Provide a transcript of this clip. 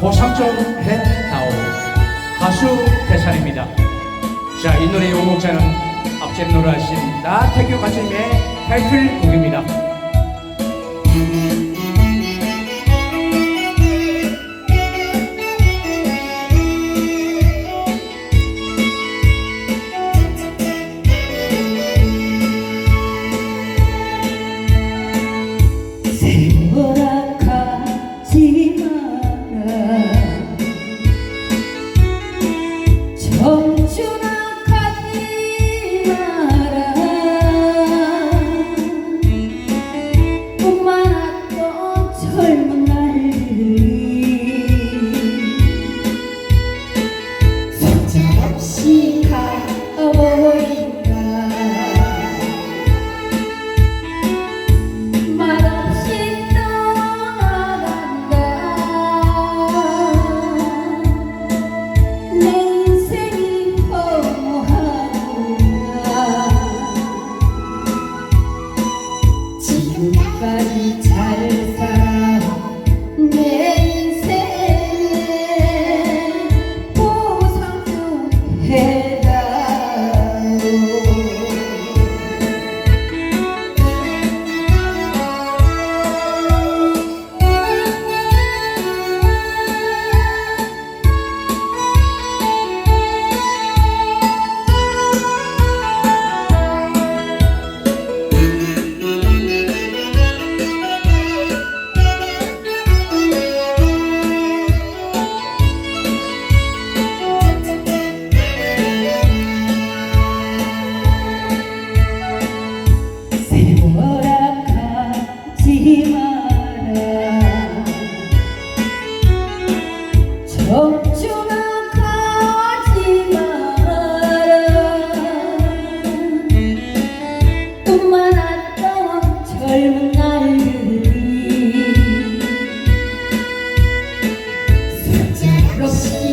보상 좀 해다오. 가수 대찬입니다. 자 이 노래 요곡자는 앞전 노래하신 나태규 가수님의 타이틀곡입니다 you know Eu sinto